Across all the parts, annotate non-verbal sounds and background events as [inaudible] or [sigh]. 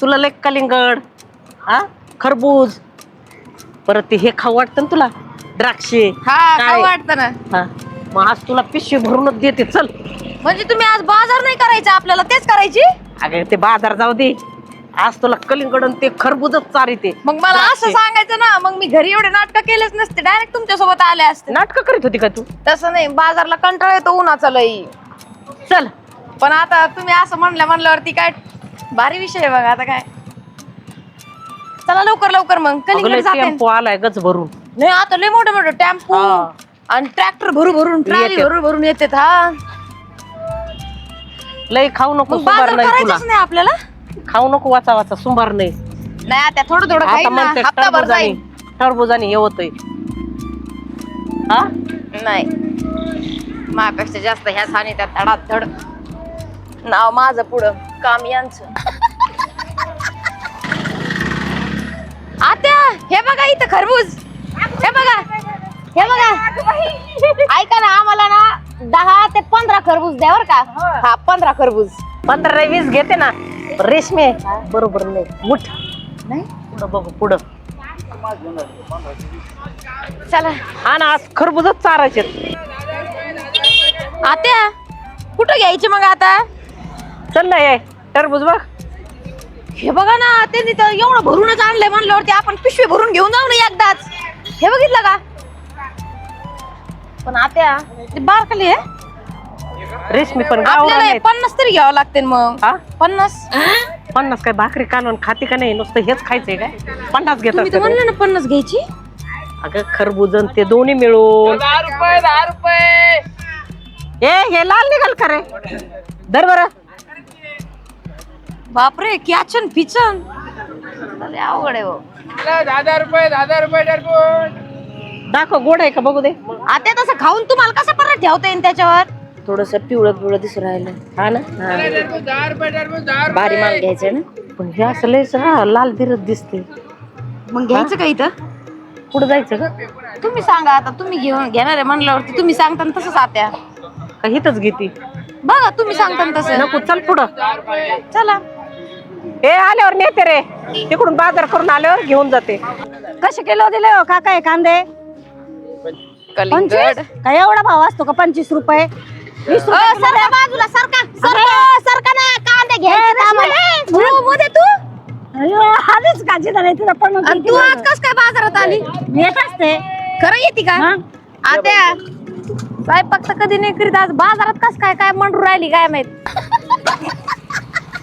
तुला लय कलिंगड हा? खरबूज. परत ते हे खाऊ वाटतं ना तुला? द्राक्षे. हा काय? काय? वाटतं ना. हा. मग आज तुला पिशवी भरूनच देते चल. म्हणजे तुम्ही आज बाजार नाही करायचा आपल्याला तेच करायची? अगं ते बाजार जाऊ दे. आज तुला कलिंगड आणि ते खरबूजच चारिते. मग मला असं सांगायचं ना मग मी घरी एवढे नाटक केलेच नसते डायरेक्ट तुमच्यासोबत आले असते. नाटक करीत होती का तू? तसं नाही बाजारला कंटाळा येतो उन्हाचा लई. चल. पण आता तुम्ही असं म्हणलं म्हणल्यावरती काय भारी विषय आहे बघा आता काय? चला लवकर लवकर मग. कलिंगड जाते. टेम्पो आलाय गच भरून. नाही आता लय मोठे मोठे टेम्पो हा. आणि ट्रॅक्टर भरू भरून ट्रॉली येतात. भरून भरून येतात हा. लय खाऊ नको मग बाजार नाही तुला. करायचंच नाही आपल्याला? खाऊ नको वाचा वाचा सुंबार नाही. नाही आता थोडं थोडं आता खाईन ना. म्हणते हप्ताभर टरबुजाने जाईल टरबुजाने हे होतंय. हा? नाही. माझ्यापेक्षा जास्त ह्या साने त्या धडात धड. नाव माझं पुढं. काम यांचं आत्या हे बघा इथं खरबूज. हे बघा. हे बघा. ऐका ना आम्हाला ना दहा ते पंधरा खरबूज द्या बरं का. हा पंधरा खरबूज. पंधरा वीस घेते ना. रेशमे बरोबर नाही. मुठ. नाही? पुढं बघू पुढं. चला. हा ना आज खरबूजच चारायचे आत्या कुठं घ्यायची मग आता? चल ना ये. टरबूज बघ हे बघा ना त्यांनी तर एवढं भरूनच आणलंय म्हणल्यावरती आपण पिशवी भरून घेऊन जाऊ ना एकदाच. हे बघितलं का? पण आत्या ते बारकाली आहे. रेशमी पण गावरान आपल्याला हे आहेत. पन्नास तरी घ्यावं लागते मग. हा? पन्नास? पन्नास काय भाकरी कालवण खाते का नाही? नुसतं हेच खायचंय काय? पन्नास तुम्ही तर घेतात म्हणलं ना पन्नास घ्यायची. अगं खरबूज आणि ते दोन्ही मिळून. दहा रुपये दहा रुपये. ए हे लाल निघाल का रे? दर बरं. बापरे कॅचन फिचन लय अवघड आहे हो. दहा रुपये रुपये दाखव गोड आहे का? बघू दे. आत्या तसं खाऊन तुम्हाला कसं परत ठेवता येईल त्याच्यावर? थोडस पिवळं पिवळं दिसून राहिलं. हा ना? टरबूज दहा रुपये टरबूज दहा भारी माल घ्यायचं ना? पण हे असं लयच हा लाल दिरत दिसते मग घ्यायचं का इथं? पुढे जायचं का तुम्ही सांगा आता तुम्ही घेऊन घेणार आहे म्हणल्यावरती तुम्ही सांगता ना तसंच आत्या का हिथच घेते? बघा तुम्ही सांगता ना तसं. नको चल पुढं. चला. ए आल्यावर नेते रे. तिकडून बाजार करून आल्यावर घेऊन जाते. कसे किलो दिले हो का काय कांदे? कलिंगड. पंचवीस? का एवढा भाव असतो का पंचवीस रुपये? वीस अ, सरका बाजूला सरका सरका. सरका ना कांदे हो, मध्ये तू अयो, आलीच का जिथं नाही तिथं पण आणि तू आज कस काय बाजारात आली? येत असते. खरं येते का? मग? आत्या स्वयंपाक तर कधी नाही करीत आज बाजारात कस काय काय मंडू राहिली काय माहीत?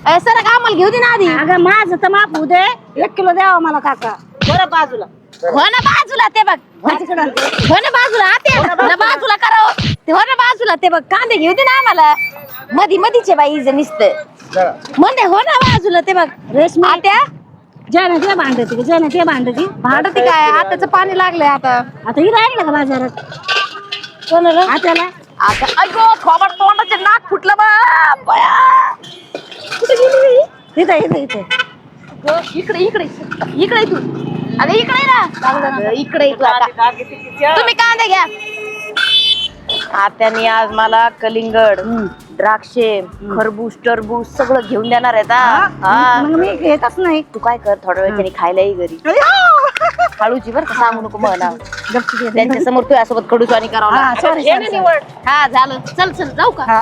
अ, सरक आम्हाला घेऊ दे ना आधी. अगं माझं तर माप होऊ दे. एक किलो द्यावा मला काका. बरं बाजूला. हो ना बाजूला ते बघ. हो तिकडं. हो ना बाजूला. आत्या ना बाजूला. करा हो. ते हो ना बाजूला ते बघ. कांदे घेऊ दे ना आम्हाला. मधी मधीचे बाई इज नुसतं. म्हणजे हो ना बाजूला ते बघ. रेशमी. आत्या? ज्याने ते भांडती ज्याने ते भांडती. भांड ते काय? आताच पाणी लागलंय आता. आता ही राहिलं का बाजारात? कोणाला? आत्याला? आता अयो थोबड तोंडाचे नाक फुटलं बा. बया. कुठे गेली? इथं इथं. इथं इकडे इकडे. इकडे तू. अगं इकडे ना. इकडे तू आता. तुम्ही कांदे घ्या. आत्यानी आज मला कलिंगड द्राक्षे खरबूज टरबूज सगळं घेऊन देणार आहेत हा. हा? मग मी घेतच नाही. तू काय कर थोड्या वेळ त्यांनी खायलाही घरी. हळूची बरं का सांगू नको म्हणा त्यांच्यासमोर तुझ्यासोबत खडूच आणि करावं हा, sorry, हे sorry. हा झालं. चल चल जाऊ का?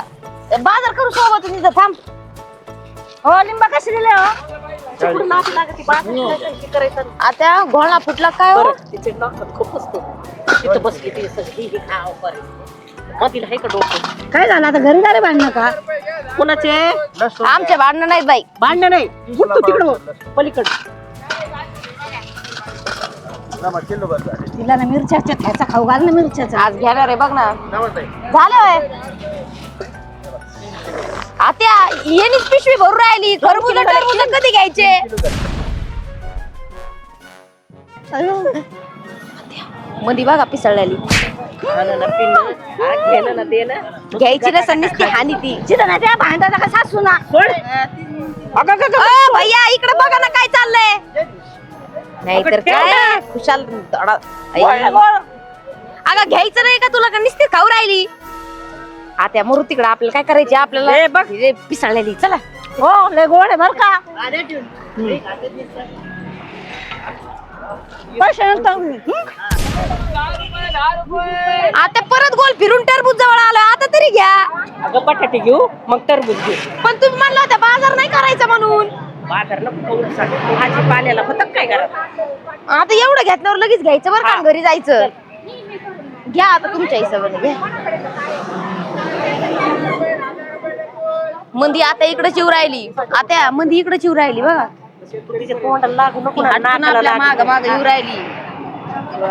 बाजार करू सोबत तिथं थांब. हो लिंबा कशी दिले हो? आता घोळा फुटला काय हो? तिचे नाकात खूप असतो. तिथं बसली ती सगळी ही खाव करे मधील आहे का डोकं? काय झालं? आता घरी झाले भांडणं का? कोणाचे? आमचे भांडणं नाहीत बाई. भांडण नाही. उठतो तिकडं. पलीकडं. तिला ना मिरच्याच्या ठ्याचा खाऊ घाल ना मिरच्याचा. आज घेणार आहे बघ ना. झालं होय. आत्या येणीच पिशवी भरून राहिली. खरबूज टरबूज कधी घ्यायचे? मधी बघा पिसळलेली. ना हा, ना देणं घ्यायची ना संनीच हानी ती. जिथं नाही त्या भांडायचा का सासू ना. अ, भैया इकडे बघा ना काय चाललंय. नाही तर काय? खुशाल धडा-. अगं घ्यायचं नाही का तुला? का नुसती खाऊ राहिली? आत्या मरू तिकडे आपल्याला काय करायची? आपल्याला बघ. पिसळलेली. चला. हो लय गोड आहे बर का? पैसे हं? आता परत गोल फिरून टरबूज जवळ आलो आता तरी घ्या. अगं बटाटे घेऊ मग टरबूज घेऊ. पण तुम्ही म्हणलं होतं बाजार नाही करायचा म्हणून. बाजार नको करू सांग भाजीपाल्याला होतं काय घरात आता एवढं घेतल्यावर लगेच घ्यायचं बरं का घरी जायचं. घ्या आता तुमच्या हिशोबाने घ्या. मंदी आता इकडे चिव राहिली. आता मंदी इकडे चिव राहिली बघा. तिच्या तोंडाला लागू नको ना, हटकून नाकाला आपल्या लागू. माग माग येऊ राहिली.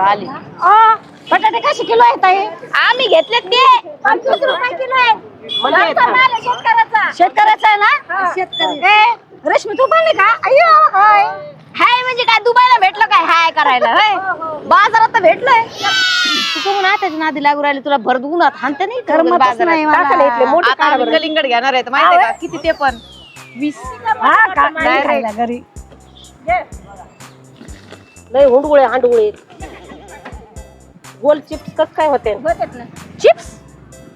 आली. आ, बटाटे कसे किलो आहेत ताई? आम्ही घेतलेत ते. पंचवीस रुपये किलो आहे मला येत नाही. शेतकऱ्याचा आहे ना? शेतकरी. ए, रेशमी तू पण नाही का? अय्यो हाय. हाय म्हणजे काय दुबईला भेटलं काय? हाय करायला होय? बाजारात तर भेटलंय. तू कोण त्याच्या नादी लागू राहिली तुला भर उन्हात हाणते नाही का? करमतच बाजारात? नाही मला. टाकायला इथले मोठे आता काढा आम्ही बरं. कलिंगड घेणार आहेत माहिती का? किती ते पण. वीस. हा का? Direct. खायला घरी. लय हुंडगुळे हांडगुळे. गोल चिप्स कस काय होते? चिप्स?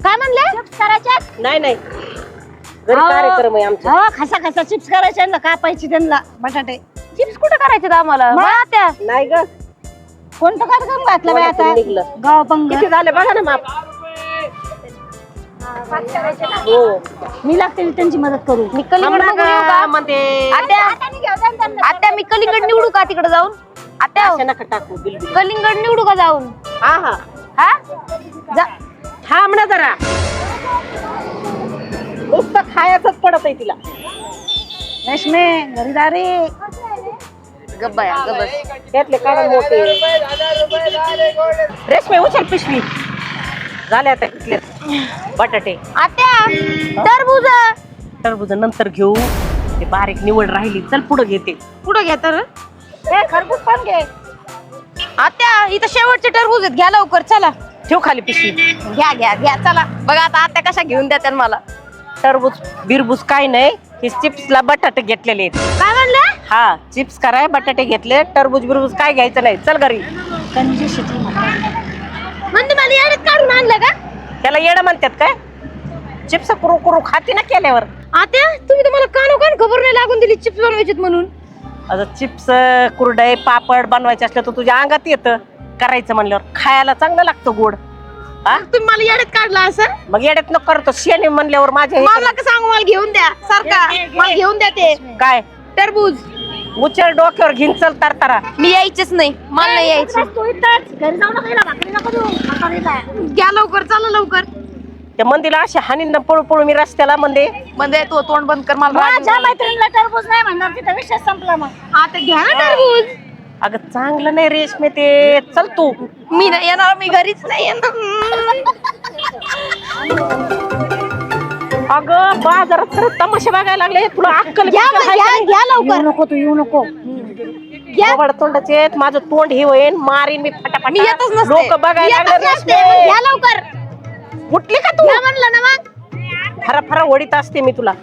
काय म्हणले? करायच्यात? नाही नाही. घरी. कार्यक्रम आहे आमचा. हो खसा खसा चिप्स करायचे त्यांना कापायची त्यांना बटाटे. चिप्स कुठे करायचे आम्हाला? मग? मग त्या नाही ग. कोणतं कार्यक्रम घातलं बाई आता? कोणाचं निघलं? गाव पंग किती झाले? बघा ना माप. हो. मी लागते त्यांची मदत करू. मी कलिंगड बघून येऊ का? म्हणते आत्या आत्या मी कलिंगड निवडू का तिकडे जाऊन? आत्या अशा नका टाकू कलिंगड निवडू का जाऊन? हा हा. हा? जा. थांब ना जरा. नुसतं खायचंच पडत आहे तिला. रेशमे घरी गबस त्यातले काढा मोठे रेशमे उचल पिशवी. झाले आता इथले बटाटे. आत्या टरबूज. टरबूज नंतर घेऊ. ते बारीक निवड राहिली चल पुढे घेते. कुठं घ्या तर. ए खरबूज पण घे. आत्या इथं शेवटचे टरबूज आहेत. घ्या लवकर चला. ठेव खाली पिशवी. घ्या घ्या घ्या चला. बघा आता आत्या कशा घेऊन द्या मला. टरबूज बिरबूज काय नाही. हे चिप्सला बटाटे घेतलेले आहेत. काय म्हणले? हा चिप्स कराय बटाटे घेतले टरबूज बिरबूज काय घ्यायचं नाही. चल घरी. कंजूस आहे ती म्हातारी. म्हणजे मला याड्यात काढून आणलं का? त्याला येडं म्हणतात काय? चिप्स कुरू कुरू खाते ना केल्यावर. आत्या तुम्ही तर मला कानो कान खबर नाही लागून दिली चिप्स बनवायचीत म्हणून. आता चिप्स कुरडे पापड बनवायचे असलं तर तुझ्या अंगात येतं. करायचं म्हणल्यावर. खायला चांगलं लागतं गोड. हा? तुम्ही मला याड्यात काढला असं? मग येड्यात नको करतो. शेणे म्हणल्यावर माझ्या हे मला का सांगू मला घेऊन द्या सारखा. मला घेऊन द्या ते. काय? टरबूज. उचल डोक्यावर घेऊन चल तरतरा. मी यायचेच नाही. मला नाही यायचं. बस तू इथंच? घरी जाऊ नका हिला भाकरी नको देऊ म्हातारीला. घ्या लवकर चला लवकर. त्या मंदीला अशा हानींना पळू पळू मी रस्त्याला म्हणते म्हणजे तो तोंड बंद कर मला राग माझ्या मैत्रिणीला टरबूज नाही म्हणणार तिथं विषय संपला मग. आता घ्या ना टरबूज. अगं चांगलं नाही रेशमे ते. चल तू. मी नाही येणार मी घरीच नाही येणार. [laughs] अगं बाजारात खरंच तमाशे बघायला लागले. तुला अक्कल घ्या बिक्कल घ्या नाही? लवकर. नको तू येऊ नको. घ्या. थोबाड तोंडाचे आहेत, माझं तोंड हे होईन मारीन मी मी येतच नसते. लोक बघायला येतच लागले नसते. रेशमे. मग घ्या लवकर. उठली का तू? घ्या म्हणलं ना मग. फरा फरा ओढीत असते मी तुला.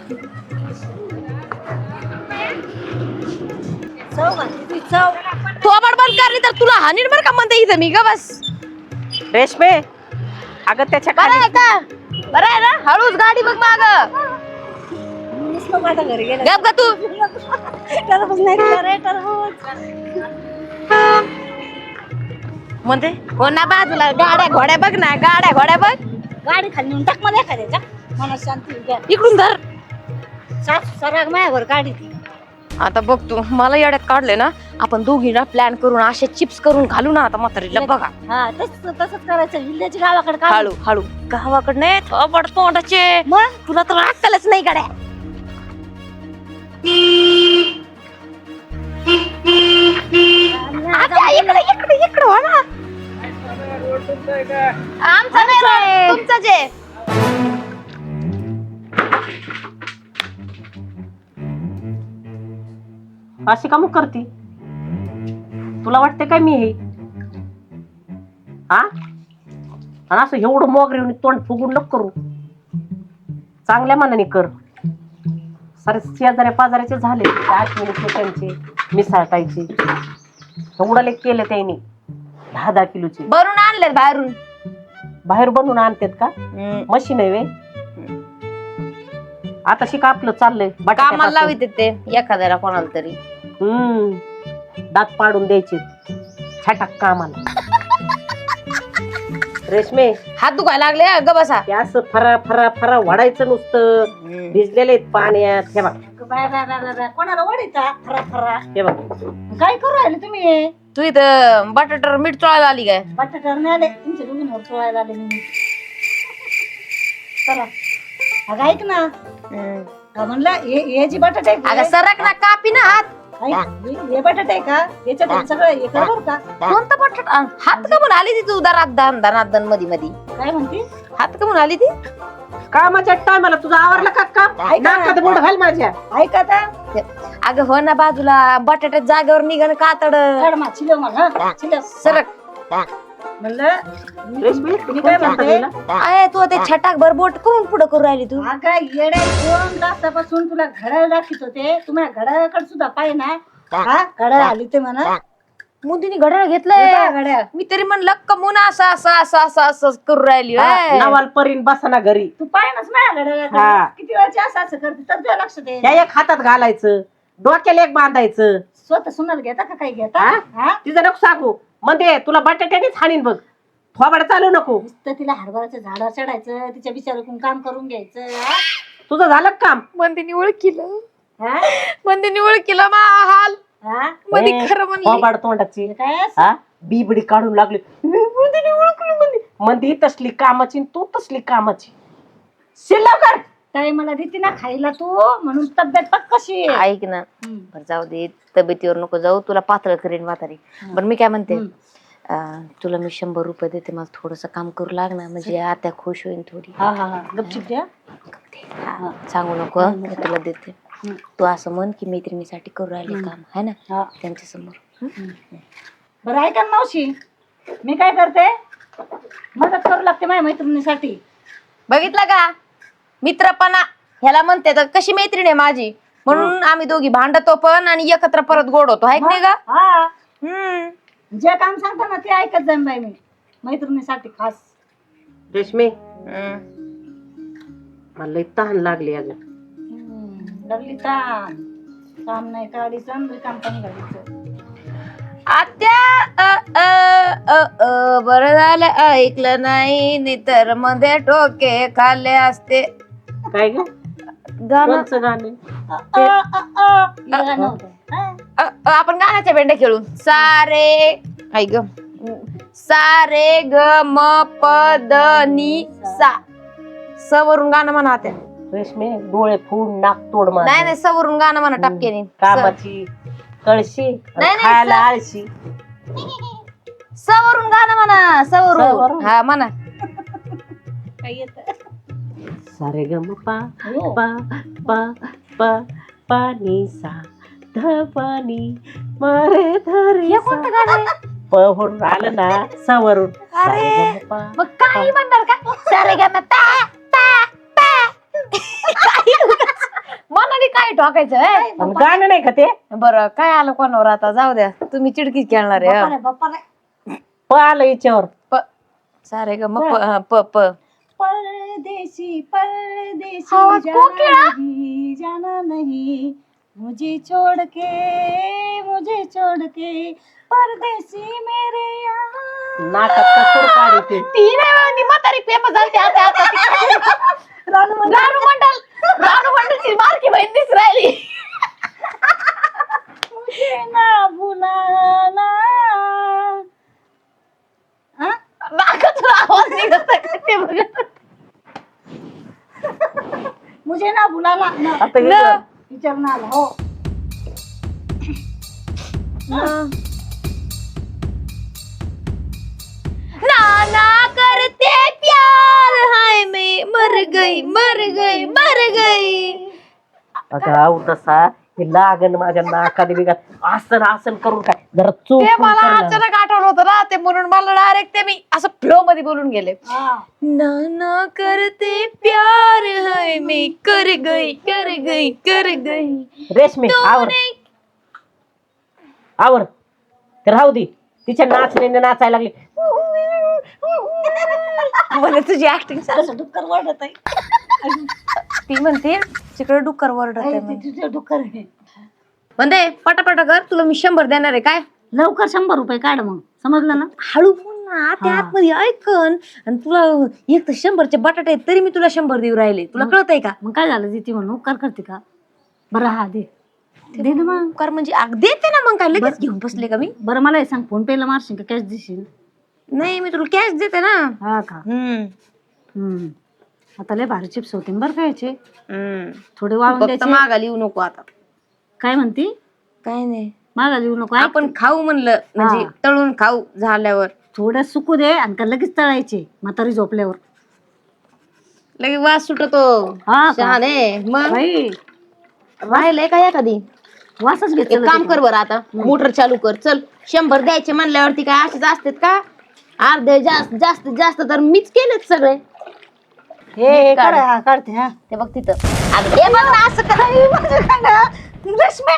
थोबाड बंद करली तर तुला हानीन बरं का म्हणते इथं मी ग बस. रेशमे अगं त्याच्या बरं आहे खाली का बरं आहे ना हळूच गाडी बघ माग माझ्या घरी गेलं गप का तू टरबूज नाही दिलं रे टरबूज म्हणते हो ना बाजूला गाड्या घोड्या बघ ना गाड्या घोड्या बघ गाडी खाली नेऊन टाकमध्ये एखाद्याच्या मला शांती इकडून धर सासू सराग माझ्यावर गाडी ती आता बघ तू मला येड्यात काढले ना आपण दोघी ना प्लॅन करून असे चिप्स करून घालू ना आता म्हातारीला बघा. हा तसंच तसंच करायचं. विल्ल्याची गावाकडे. हळू हळू. गावाकडे नाही थोबड तोंडाचे. मग? तुला तर अक्कलच नाही गाड्या. आता इकडे इकडे इकडे हो ना रोड तुमचा आहे का आमचा नाही रोड, तुमचाच अशी का मग करती. तुला वाटते काय मी हे? हा आणि असं एवढं मोगरे तोंड फुगून नको करू. चांगल्या मनाने कर. सारे शेजाऱ्या पाजाऱ्याचे झाले. आठवणीचे त्यांचे मिसाळतायचे एवढं लेख केले त्यांनी. दहा दहा किलोचे. भरून आणले बाहेरून. बाहेर बनवून आणतात का? मशीन आहे वे. आता शिका आपलं चाललंय. कामाला बटाट्यापासून. लावित ते एखाद्याला कोणाला तरी. हम्म. दात पाडून द्यायचे. छटाक कामाला. रेशमे. हात दुखायला लागले हा, ग बसा. ते असं फरा फरा फरा वाढायचं नुसतं. भिजलेले पाण्यात. हे बघ. Bye bye bye bye bye कोणाला वडीचा खरा खरा हे बघ. काय करू राहिले तुम्ही तू इथं बटाट्यावर मीठ चोळायला आली काय? बटाट्यावर नाही आले. तुमच्या दोघींवर चोळायला आले मी. चला. अगं ऐक ना. का म्हणलं हे हे जी बटाटे अगं? सरक ना कापी ना हात. हे- बटाटे आहे का? याच्यात सगळं कर बरं का. कोणता बटाटा हात का म्हणून आली ती तू दरात दान दानात दन मधी मधी? काय म्हणते? हात का म्हणून आली ती? कामाच्या टायमाला तुझा आवरला का काम ऐका. नाकात बोट घाल माझ्या. ऐक आता. अगं हो ना बाजूला बटाट्यात जागेवर निघाल कातड. काढ मा चिलव मग हा? चिलव सरक. म्हणलं रेशमी मी काय म्हणते? आहे तू ते छटाक भर बोट कोण पुढं करू राहिली तू? अगं येड्या दोन तासापासून तुला घड्याळ दाखवत होते. तुम्ही घड्याळकडे सुद्धा पाहिजे ना हा घड्याळ आली ते म्हणा. मुदीने घड्याळ घेतलंय. घड्याळ. मी तरी म्हणलं कमून असं असं असं असं असं करू राहिली होय. नवाल परीन बसाना घरी. तू पाहिनच माझ्या हा. घड्याळ किती वेळची असं असं करते? तर तुझ्या लक्षात येईल. त्या एक हातात घालायचं. डोक्याला एक बांधायचं. स्वतः सुनाला घेता का काही घेता? हा? हा? तिचं नको सांगू. म्हणजे तुला बटाट्यानेच हाणीन बघ. थोबाड चालू नको. नुसतं तिला हरभराच्या झाडावर चढायचं तिच्या बिचारातून काम करून घ्यायचं हा? तुझं झालं का काम? मंदीने ओळखीलं. हा? मंदीने ओळखीलं मा हाल हा? मधी ए, खरं म्हणली. थोबाड तोंडाची. हे काय? असं? हा? बिबडी काढून लागली. मंदीने ओळखलं मंदी मंदी तसली कामाची तू तसली कामाची. शिल्लक कर! ताई मला देते ना खायला तू म्हणून तब्येत पक कशी आहे? ऐक ना. हम्म. बरं जाऊ दे तब्येतीवर नको जाऊ तुला पातळ करेन म्हातारी. बरं मी काय म्हणते. अं, तुला मी शंभर रुपये देते मला थोडस काम करू लाग ना म्हणजे आता खुश होईल थोडी. हा हा हा. गपचिप द्या. हा, सांगू नको हं, मी तुला देते. तू असं म्हण की मैत्रिणीसाठी करू राहिले काम है ना? हा. त्यांच्यासमोर. बरं ऐका ना मावशी. मी काय करते मदत करू लागते माझ्या मैत्रिणीसाठी. बघितलं का? मित्रपणा. ह्याला म्हणते तर कशी मैत्रीण आहे माझी? म्हणून आम्ही दोघी भांडतो पण आणि एकत्र परत गोड होतो. हाय की नाही का हा. हम्म जे काम सांगता ना ते ऐकत जाईन बाई मी. मैत्रिणीसाठी खास. रेशमी. हम्म. मला लई तहान लागली अगं. हम्म, लागली ताण काम नाही काढीचं काम पण आत्या अ, अ, अ, अ, बरं झालं ऐकलं नाही. नाहीतरमध्ये टोके खाल्ले असते. काय ग गाणं कोणचं गाणं अ, अ, अ, अ. गाणं होतं. हा. अ, अ, आपण गाण्याच्या बेंड्या खेळू सारे ऐक ग सारे ग म प द नि सा स वरून गाणं म्हणा आत्या रेशमी डोळे फुड नाक तोड माझं. नाही नाही स वरून गाणं म्हणा टपक्याने कामाची कळशी आणि नाही, खायला आळशी स वरून गाणं म्हणा स स वरून? वरून हा म्हणा [laughs] काय येतं? सारे गम पा. पा पा पा पाणी सा ध पाणी मारे धरे हे कोणतं गाणं आहे? पहून आलं ना सवरून सारे गम पा मग काही म्हणणार का सारे गाणं ता ता मनाने काय ठोकायचं हे? पण गाणं नाही का ते बरं काय आलं कोणावर आता जाऊ द्या तुम्ही चिडकीच खेळणार आहे हं. रे. प आलं याच्यावर प सारे ग मग प हं, प प परदेसी परदेसी आवाज जाना. नहीं जाना नहीं मुझे छोड़ के मुझे छोड़ के परदेसी मेरे यहाँ नाकात कसूर काढते ती नाही बा, ती म्हातारी फेमस झाली आता आता ती. रानू मंडल रानू मंडलची बहीण दिस राहिली मुझे ना हा? नाकातून आवाज निघत आहे. ते बघा. मुझे ना भुलाना ना आता हे न. बघ. विचार ना आला हो नाना करते प्यार। हाय मैं मर गई मर गई मर गई। अगं आऊ हे लागण माझ्या नाकाने बिघात आसन आसन करून काय? जरा चूक ते मला अचानक आठवलं होतं ना ते म्हणून मला डायरेक्ट ते मी असं फ्लो मध्ये बोलून गेले. हा. नाना करते प्यार है मैं कर गई कर गई कर गई. रेशमी आवर. आवर. ते राहू दे. तिच्या नाचण्याने नाचायला लागली. मला तुझी ऍक्टिंग कसं डुक्कर वाढत आहे ती म्हणते तिकडे डुक्कर वरडत आई, ते तुझं डुक्कर आहे. म्हणते पटापटा कर तुला मी शंभर देणार आहे काय? लवकर शंभर रुपये काढ मग. समजलं ना? हळू बोल ना त्या हा. आतमध्ये ऐकन. आणि तुला एक तर शंभरचे बटाटे आहेत तरी मी तुला शंभर देऊ राहिले. तुला कळत आहे का? मग काय झालं देते म्हणून उपकार करते का? बरं हा दे. दे ना मग. कर म्हणजे अग देते ना मग काय? लगेच घेऊन बसले का मी? बरं मला हे सांग फोन पेला मारशील का? कॅश देशील? नाही मी तुला कॅश देते ना. हा का? हम्म. हम्म. आता लय भारी चिप्स होते बरं का याचे? हम्म. थोडे वाळून फक्त द्यायचे. मागायला येऊ नको आता. काय म्हणती? काय नाही. मागायला येऊ नको ऐक. आपण खाऊ म्हणलं म्हणजे हा. तळून खाऊ झाल्यावर. थोडं सुकू दे आणि का लगेच तळायचे म्हातारी झोपल्यावर. लगेच वास सुटतो. हा का? शहाणे. मग? बाई. राहिलंय का एखादी? वासच घेत एक काम कर बरं आता. मोटर चालू कर. चल शंभर द्यायचे म्हणल्यावरती काय असेच असतात का? अर्धे जास्त जास्त जास्त तर मीच केलेत सगळे. हे काढ हा, काढते हा. ते बघ तिथं. अगं हे बघ ना असं. रेशमे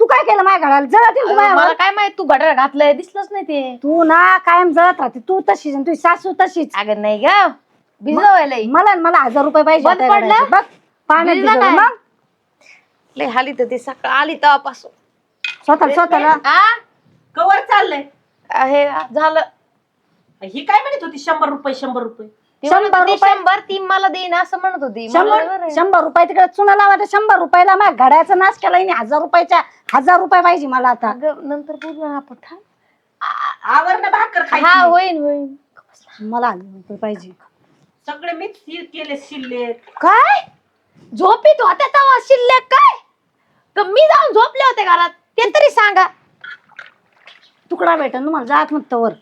तू काय केलं माझ्या घराला? जळत येईल तू अगं, माझ्यावर. मला काय माहीत तू घड्याळ घातलंय दिसलंच नाही ते. तू ना कायम जळत राहते. तू तशीच आणि तुझी सासू तशीच. अगं नाही ग. भिजवायला मला मला हजार रुपये पाहिजे बंद पडलं? बघ पाण्यात भिजलं भिजवलं. काय? मग? लय हाली तर ते सकाळ आली तेव्हापासून. स्वतः स्वतःला. आ? कवर चाललंय. हे झालं. ही काय म्हणत होती? शंभर रुपये शंभर रुपये. ती म्हणत शंभर होती, रुपये? शंभर ती मला देईन असं म्हणत होती. मला बरं शंभर आहे. शंभर रुपये तिकडे चुना लावायचं शंभर रुपयाला माझ्या घड्याचा नाश केला हिने हजार रुपयाच्या हजार रुपये पाहिजे मला आता. अगं नंतर बोलू ना आपण थांब. आवरण भाकर हा खायची होईन होईन. मला हजार रुपये पाहिजे. सगळे मीच हे केले शिल्ले. काय? झोपीत होत्या तेव्हा शिल्लक काय? का मी जाऊन झोपले होते घरात? ते तरी सांगा. तुकडा भेटेल तुम्हाला जात मग वर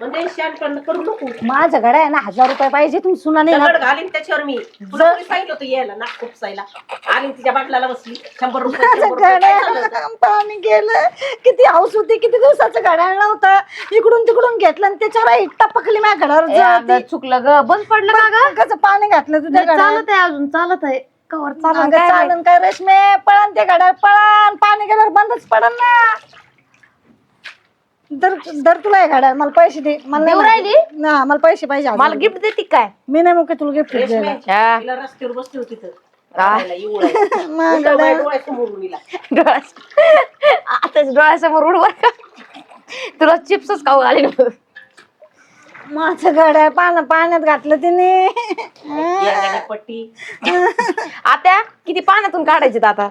म्हणजे शानपण करू नको. माझ्या घड्या आहे ना हजार रुपये पाहिजे तुम्ही सुना नाही दगड ना घालीन त्याच्यावर मी. तुला कोणी सांगितलं होतं यायला नाक खुपसायला. आणि तिच्या बाटल्याला बसली. शंभर रुपये माझ्या शंभर रुपये काय झालं? होतं? पाणी गेलं. किती हाऊस होती किती दिवसाचं घड्याळ नव्हतं. इकडून तिकडून घेतलं आणि त्याच्यावर आई टपकली माझ्या अगं, जळती. चुकलं ग. बंद पडलं का ग? कसं पाणी घातलं तुझ्या नाही, घड्याळ चालत आहे अजून चालत आहे. कवर चालत काय माहीत. चालन काय रेशमे पळण ते घड्याळ पळण. पाणी गेल्यावर बंदच पडन ना. दर दर तुला हे घड्याळ मला पैसे दे. मला नाही देऊ राहिली? माहिती. ना मला पैसे पाहिजे मला. गिफ्ट देते काय? मी नाही मग तुला गिफ्ट तिला रस्त्यावर बसली होती तर. काय? मग डोळ्या- आताच डोळ्यासमोर उडवर का तुला चिप्सच खाऊ घाली माझं घड्याळ पाण्या पाण्यात घातलं तिने. पट्टी. [laughs] आता किती पाण्यातून काढायचे आता?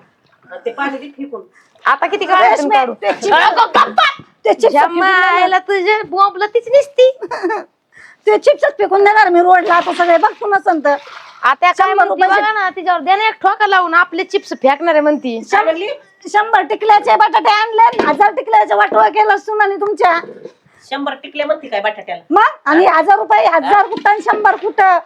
ते पाणी दे फेकून. आता किती काढायचं काढू गप्पा! ते चिप्स जमायला तुझे बॉम्बला तीच निसती. [laughs] ते चिप्सच फेकून देणार मी रोडला आता सगळे. बघ पुन्हा संत. आता काय शंभर म्हणते रुपयाचे- बघा ना तिच्यावर द्या ना एक ठोका लावून आपले चिप्स फेकणार आहे म्हणती. शंभर टिकल्याचे बटाटे आणले आणि हजार टिकल्याचे वाटवा केला सुनानी तुमच्या. शंभर टिकले म्हणते काय बटाट्याला? मग? आणि हजार रुपये हजार कुठं आणि शंभर कुठं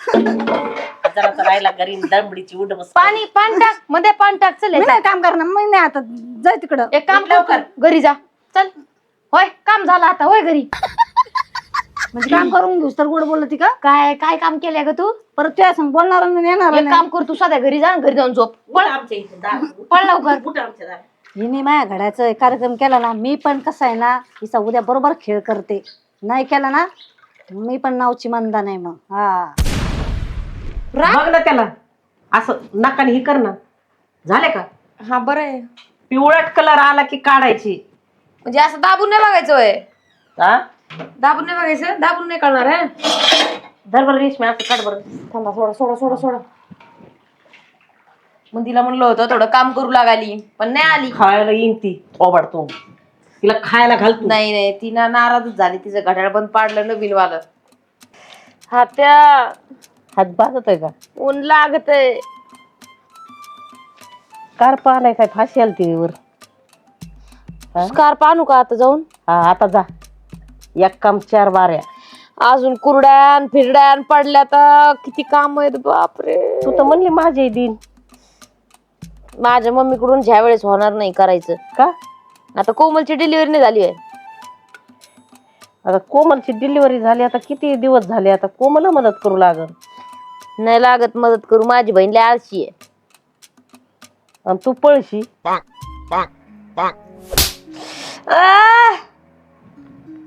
हजाराचा राहिला घरी दंबडीची उड बस. पाणी पाणी टाक. मध्ये पाणी टाक. चल मी याच्यात. नाही काम करणार. मी नाही आता. जाय तिकडं. एक काम कर घरी जा. चल. होय काम झालं आता होय घरी. म्हणजे काम करून घेऊस तर गोड बोलती का? काय काय काम केलंय ग तू? परत तुझ्या संग बोलणार आणि येणार एक नाही काम कर तू सध्या घरी जा आणि घरी जाऊन झोप. पळ. आमच्या इथे दार पळ लवकर. बुट आमच्या दार हिने माझ्या घड्याचा कार्यक्रम केला ना मी पण कसं आहे ना हिचा उद्या बरोबर खेळ करते. नाही केला ना मी पण नावची मंदा नाही मग. हा. बघ ना त्याला. असं नाकाने हे कर ना. झाले का? हा बरं आहे. पिवळट कलर आला की काढायची. म्हणजे असं दाबून नाही बघायचं होय. हा? दाबून नाही बघायचं दाबून नाही कळणार आहे धर बरं रेशमी असं काढ बरं. थांबा सोडा सोडा सोडा सोडा. मग तिला म्हणलं होतं थोडं काम करू लागाली पण नाही आली. खायला येईन ती थोबाड तू. तिला खायला घाल तू. नाही नाही ती ना नाराजच झाली तिचं घड्याळ बंद पाडलं नवीन वालं हा त्या हात बाजत आहे का? ऊन लागत कार पाहलाय काय फाशी आली ती वर? स्कार्प आणू का आता जाऊन? हा आता जा. एक काम चार बाऱ्या. अजून कुरड्यान फिरड्यान पडल्या तर किती काम आहेत बापरे. तू तर म्हणली माझे दिन. माझ्या मम्मीकडून ज्या वेळेस होणार नाही करायचं. का? आता कोमलची डिलिव्हरी नाही झाली आहे. आता कोमलची डिलिव्हरी झाली आता किती दिवस झाले आता कोमल मदत करू लागल नाही लागत मदत करू माझी बहीण लय आळशी आहे. आणि तू पळशी. आह!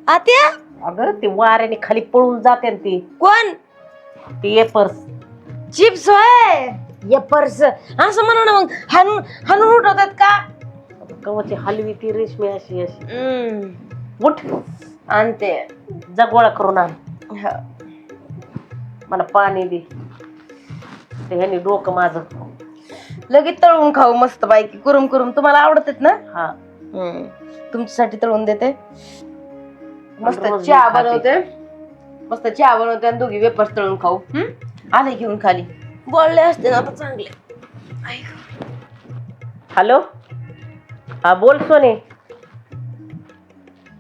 आत्या? अगं ते वाऱ्याने खाली पळून जाते ना ती. कोण? ती ये पर्स चिप्स होय? ये पर्स असं म्हणू ना मग हाणून हाणून उठवतात का? कवची हलवी ती रेशमी अशी अशी. हम्म, उठ. आणते. जा गोळा करून आण. हा. मला पाणी दे. ते ह्यानी डोकं माझं. लगेच तळून खाऊ मस्त पैकी कुरुम कुरुम. तुम्हाला आवडतात ना? हा. हम्म. तुमच्यासाठी तळून देते. मस्त रोज मी चहा खाते. बनवते. मस्त चहा बनवते आणि दोघी वेपर्स तळून खाऊ. हम्म? आले घेऊन खाली. बोलले असते ना आता चांगले. हॅलो? हा बोल सोने.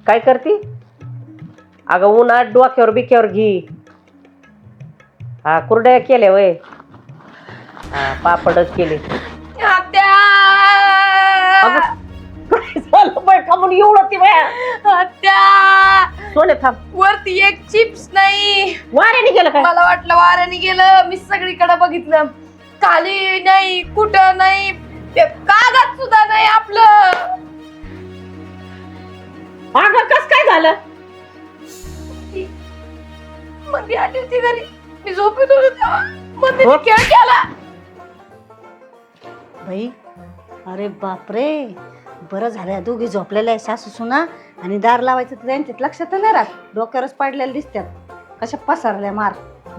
काय करती? अगं उन्हात डोक्यावर बिक्यावर घे. हा कुरड्या केल्या वय. हा पापडच केले. म्हणून एवढं ती बाया. आत्या सोने थांब. वरती एक चिप्स नाही. वाऱ्याने गेलं काय? मला वाटलं वाऱ्याने गेलं. मी सगळीकडे बघितलं. खाली नाही कुठं नाही. ते कागद सुद्धा नाही आपलं. अगं कस काय झालं? मध्ये आली होती घरी. मी झोपेत होते तेव्हा. मध्ये हो? खेळ केला. बाई अरे बापरे. बरं झालं या दोघी झोपलेल्या आहे सासू सुना आणि दार लावायचं तर त्यांच्यात लक्षात नाही राहत. डोक्यावरच पाडलेल्या दिसतात कशा पसरल्या मार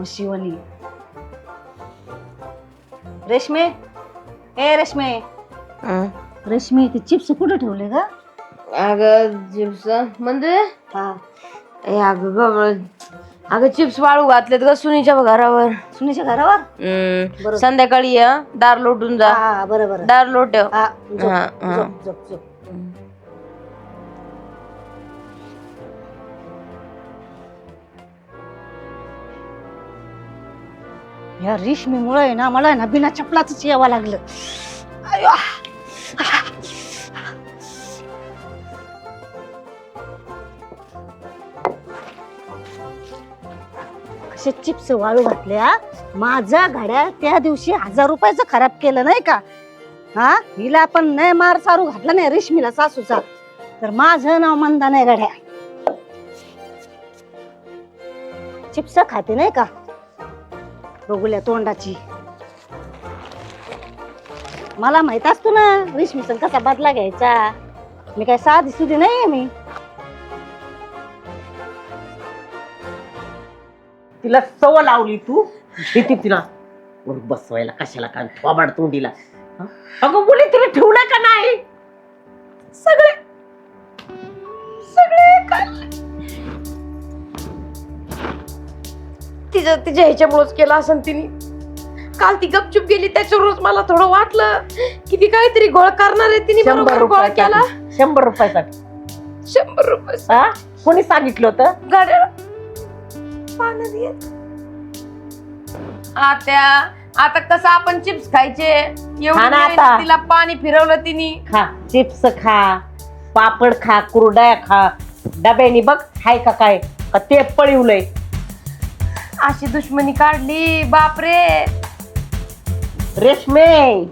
शिवनी. रेशमे? ए रेशमे. रेशमी ते चिप्स कुठे ठेवले ग? अगं चिप्स म्हणजे हा. ए अगं गबळ अगं चिप्स वाळू घातलेत ग सुनीच्या घरावर सुनीच्या घरावर हम्म. बरोबर. संध्याकाळी ये, दार लोटून जा हा बरं बरं दार लोटव हा झोप, हा, हा. झोप, झोप, झोप. या रेशमीमुळे आहे ना मला आहे ना बिना चपलाच यावं लागलं अय्यो. कसे चिप्स वाळू घातल्या माझ्या घड्या त्या दिवशी हजार रुपयाचं खराब केलं नाही का? हा? हिला पण नाही मार सारू घातला नाही रेशमीला सासूचा. तर माझं नाव मंदा नाही गड्या चिप्स खाते नाही का? बघूल्या तोंडाची. मला माहीत असतो ना रेशमीचा कसा बदला घ्यायचा. मी काय साधी सुधी नाही मी. तिला सव लावली तू. किती तिला. वर बसवायला कशाला काय थोबाड तोंडीला. हं? अगं मुली तिला ठेवलं का नाही. सगळे सगळे खाल्ले. तिच्या तिच्या ह्याच्यामुळेच केलं असं तिने. काल ती गपचूप गेली त्याच्यावरच मला थोडं वाटलं की ती काहीतरी गोळ करणार आहे तिने शंभर बरोबर गोळ केला. रुपयासाठी शंभर रुपयासाठी. शंभर रुपये. हा? कोणी सांगितलं होतं? गाड्याला घेत आत्या आता कसं आपण चिप्स खायचे? एवढी खा ना मेहनत आता. तिला पाणी फिरवलं तिने. खा. चिप्स खा. पापड खा कुरड्या खा. डब्यानी बघ हाय का काय? का ते पळिवलंय. अशी दुश्मनी काढली बापरे. रेशमे.